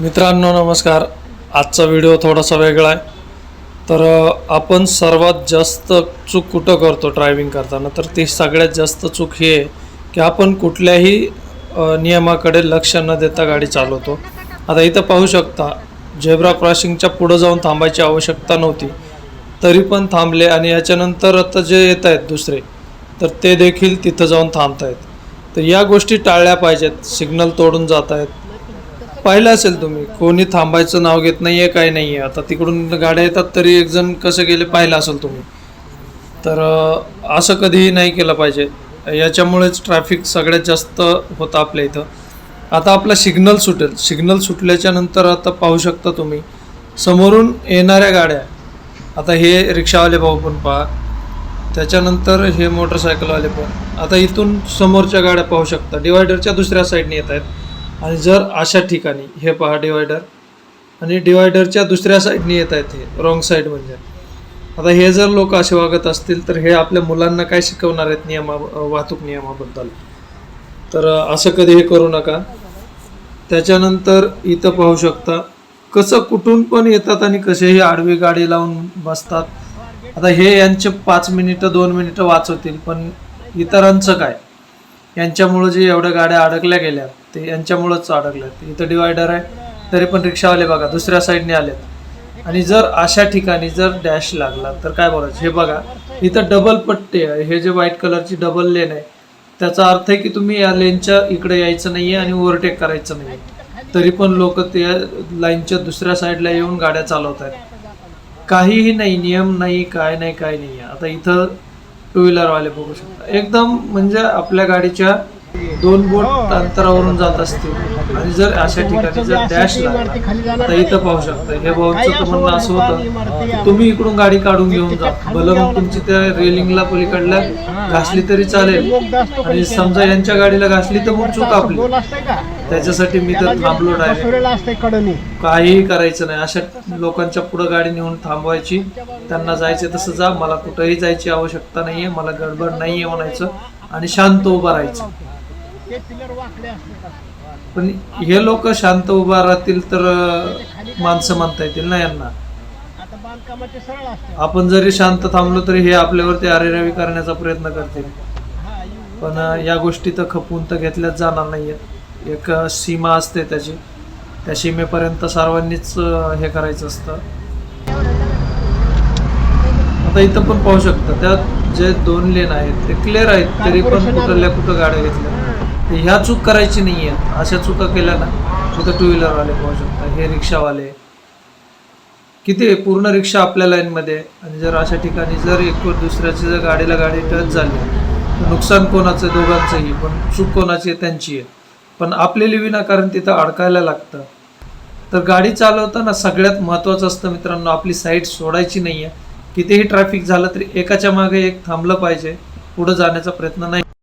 मित्रांनो नमस्कार. आजचा व्हिडिओ थोडासा वेगळा आहे. तर आपण सर्वात जास्त चूक कुठं करतो ड्रायव्हिंग करताना? तर ती सगळ्यात जास्त चूक ही आहे की आपण कुठल्याही नियमाकडे लक्ष न देता गाडी चालवतो. आता इथं पाहू शकता झेब्रा क्रॉसिंगच्या पुढं जाऊन थांबायची आवश्यकता नव्हती. तरी पण थांबले आणि याच्यानंतर आता जे येत आहेत दुसरे तर ते देखील तिथं जाऊन थांबत आहेत तर या गोष्टी टाळल्या पाहिजेत. सिग्नल तोडून जात आहेत पाहिलं असेल तुम्ही. कोणी थांबायचं नाव घेत नाहीये काय नाहीये. आता तिकडून गाड्या येतात तरी एक जण कसं गेले पाहिलं असेल तुम्ही. तर असं कधीही नाही केलं पाहिजे. याच्यामुळेच ट्रॅफिक सगळ्यात जास्त होतं आपल्या इथं. आता आपला सिग्नल सुटेल. सिग्नल सुटल्याच्या नंतर आता पाहू शकता तुम्ही. समोरून येणाऱ्या गाड्या. आता हे रिक्षावाले भाऊ पण पहा. त्याच्यानंतर हे मोटरसायकलवाले पण. आता इथून समोरच्या गाड्या पाहू शकता. डिवायडरच्या दुसऱ्या साईडने येत आहेत. आणि जर अशा ठिकाणी हे पहा डिवायडर आणि डिवायडरच्या दुसऱ्या साईडने येत आहेत हे रॉंग साईड म्हणजे. आता हे जर लोक असे वागत असतील तर हे आपल्या मुलांना काय शिकवणार आहेत नियमा वाहतूक नियमाबद्दल? तर असं कधी हे करू नका. त्याच्यानंतर इथं पाहू शकता कसं कुठून पण येतात आणि कसेही आडवी गाडी लावून बसतात. आता हे यांचे पाच मिनिटं दोन मिनिटं वाचवतील पण इतरांचं काय? यांच्यामुळं जे एवढ्या गाड्या अडकल्या गेल्या ते यांच्यामुळंच अडकलं. इथं डिवायडर आहे तरी पण रिक्षावाले बघा दुसऱ्या साईडने आलेत. आणि जर अशा ठिकाणी जर डॅश लागला तर काय बोलायचं? हे बघा इथं डबल पट्टे आहे. हे जे व्हाईट कलरची डबल लेन आहे त्याचा अर्थ आहे की तुम्ही या लेनच्या इकडे यायचं नाही आहे आणि ओव्हरटेक करायचं नाही तरी पण लोक त्या लाईनच्या दुसऱ्या साईडला येऊन गाड्या चालवत आहेत काहीही नाही नियम नाही काय नाही काय नाही आता इथं टू व्हीलरवाले बघू शकता. एकदम म्हणजे आपल्या गाडीच्या दोन बोट अंतरावरून जात असतील. आणि जर अशा ठिकाणी जर डॅश लागला तर इथं पाहू शकता. हे भाऊचं तर म्हणणं असं होतं. तुम्ही इकडून गाडी काढून घेऊन जा. भलं मग तुमची त्या रेलिंगला पलीकडल्या घासली तरी चालेल. आणि समजा यांच्या गाडीला घासली तर मग चूक आपली. त्याच्यासाठी मी तर थांबलो डायरेक्ट काहीही करायचं नाही. अशा लोकांच्या पुढे गाडी नेऊन थांबवायची. त्यांना जायचं तसं जा. मला कुठंही जायची आवश्यकता नाहीये. मला गडबड नाहीये म्हणायचं. आणि शांत उभं राहायचं. पण हे लोक शांत उभा राहतील तर माणसं म्हणता येतील ना यांना. आपण जरी शांत थांबलो तरी हे आपल्यावरती अरेरावी करण्याचा प्रयत्न करतील. पण या गोष्टी तर खपवून तर घेतल्याच जाणार नाहीयेत. एक सीमा असते त्याची. त्या सीमेपर्यंत सर्वांनीच हे करायचं असतं. आता इथं पण पाहू शकता त्यात जे दोन लेन आहेत ते क्लिअर आहेत तरी पण कुठल्या कुठं गाड्या घेतल्या. ह्या चूक करायची नाही आहे अशा चुका केल्या ना तिथं टू व्हीलरवाले पाहू शकता. हे रिक्षावाले. किती आहे? पूर्ण रिक्षा आपल्या लाईनमध्ये आणि जर अशा ठिकाणी जर एक दुसऱ्याची जर गाडीला गाडी टच झाली तर नुकसान कोणाचं? दोघांचंही. पण चूक कोणाची आहे? त्यांची आहे. पण आपलेली विनाकारण तिथं अडकायला लागतं. तर गाडी चालवताना सगळ्यात महत्त्वाचं असतं मित्रांनो आपली साईड सोडायची नाही आहे कितीही ट्रॅफिक झालं तरी एकाच्या मागे एक थांबलं पाहिजे. पुढं जाण्याचा प्रयत्न नाही.